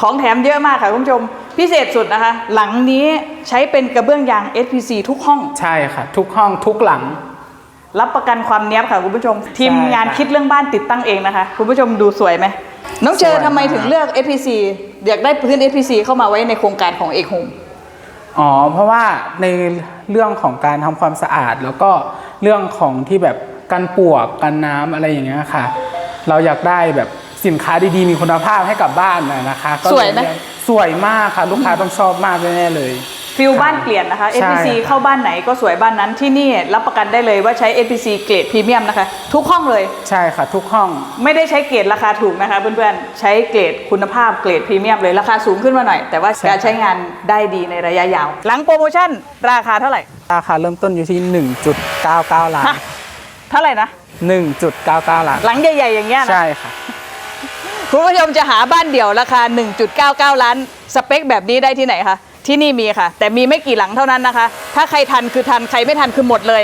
ของแถมเยอะมากค่ะคุณผู้ชม พิเศษสุดนะคะ หลังนี้ใช้เป็นกระเบื้องยาง SPC ทุกห้อง ใช่ค่ะ ทุกห้องทุกหลัง รับประกันความเนี้ยบค่ะคุณผู้ชม ทีมงานค่ะคิดเรื่องบ้านติดตั้งเองนะคะ คุณผู้ชมดูสวยไหมน้องเจอสวยมากทำไมถึงเลือก SPC อยากได้พื้น SPC เข้ามาไว้ในโครงการของเอกโฮมอ๋อเพราะว่าในเรื่องของการทำความสะอาด แล้วก็เรื่องของที่แบบกันปลวกกันน้ำอะไรอย่างเงี้ยค่ะ เราอยากได้แบบ สินค้าดีๆ มีคุณภาพให้กับบ้านน่ะนะคะก็เลสวยไหมเลือกสวยมากค่ะ ลูกค้าต้องชอบมากแน่ๆเลย ฟิลบ้านเปลี่ยนนะคะ ใช่ SPC ค่ะเข้าบ้านไหนก็สวยบ้านนั้นที่นี่รับประกันได้เลยว่าใช้ SPC เกรดพรีเมียมนะคะ ทุกห้องเลย ใช่ค่ะ ทุกห้อง ไม่ได้ใช้เกรดราคาถูกนะคะ เพื่อนๆ ใช้เกรดคุณภาพเกรดพรีเมียมเลยราคาสูงขึ้นมาหน่อย แต่ว่าใช่ การใช้งานได้ดีในระยะยาว หลังโปรโมชั่นราคาเท่าไหร่ราคาเริ่มต้นอยู่ที่ 1.99 ล้าน ฮะเท่าไหร่นะ 1.99 ล้าน หลังใหญ่ๆอย่างเงี้ยนะ ใช่ค่ะ คุณผู้ชมจะหาบ้านเดี่ยวราคา 1.99 ล้าน สเปคแบบนี้ได้ที่ไหนคะ ที่นี่มีค่ะ แต่มีไม่กี่หลังเท่านั้นนะคะ ถ้าใครทันคือทัน ใครไม่ทันคือหมดเลย